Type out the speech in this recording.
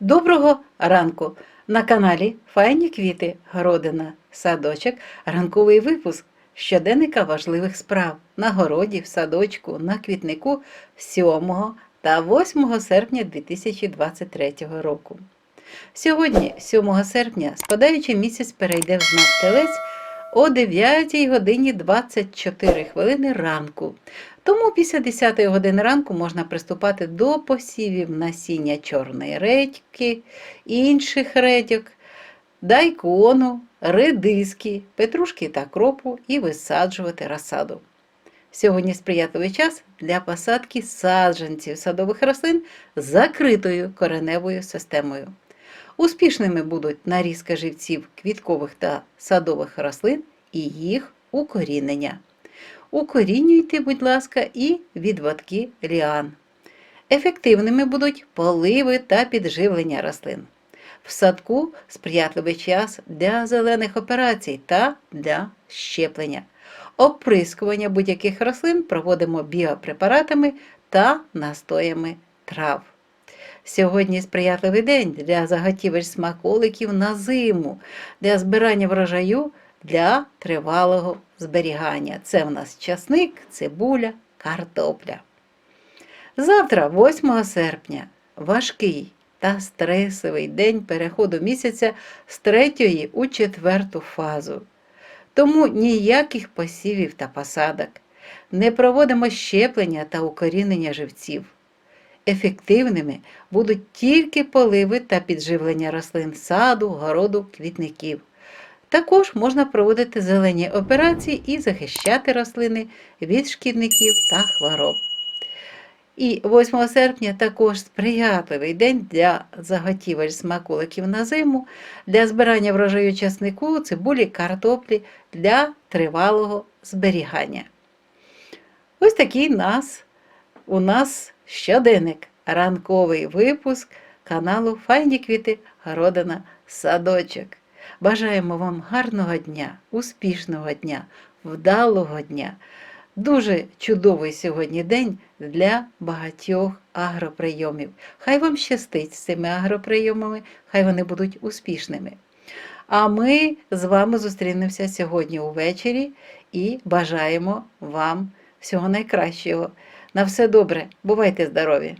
Доброго ранку! На каналі Файні квіти, городина, садочок, ранковий випуск щоденника важливих справ на городі, в садочку, на квітнику 7 та 8 серпня 2023 року. Сьогодні, 7 серпня, спадаючий місяць перейде в знак Телець о 9 годині 24 хвилини ранку. Тому після 10 години ранку можна приступати до посівів насіння чорної редьки, інших редьок, дайкону, редиски, петрушки та кропу і висаджувати розсаду. Сьогодні сприятливий час для посадки саджанців садових рослин з закритою кореневою системою. Успішними будуть нарізка живців квіткових та садових рослин і їх укорінення. Укорінюйте, будь ласка, і відводки ліан. Ефективними будуть поливи та підживлення рослин. В садку сприятливий час для зелених операцій та для щеплення. Оприскування будь-яких рослин проводимо біопрепаратами та настоями трав. Сьогодні сприятливий день для заготівель смаколиків на зиму, для збирання врожаю для тривалого зберігання. Це в нас часник, цибуля, картопля. Завтра, 8 серпня, важкий та стресовий день переходу місяця з третьої у четверту фазу. Тому ніяких посівів та посадок. Не проводимо щеплення та укорінення живців. Ефективними будуть тільки поливи та підживлення рослин саду, городу, квітників. Також можна проводити зелені операції і захищати рослини від шкідників та хвороб. І 8 серпня також сприятливий день для заготівель смаколиків на зиму, для збирання врожаю часнику, цибулі, картоплі для тривалого зберігання. Ось такий нас, у нас щоденник, ранковий випуск каналу Файні квіти, городина, садочок. Бажаємо вам гарного дня, успішного дня, вдалого дня. Дуже чудовий сьогодні день для багатьох агроприйомів. Хай вам щастить з цими агроприйомами, хай вони будуть успішними. А ми з вами зустрінемося сьогодні увечері і бажаємо вам всього найкращого. На все добре, бувайте здорові!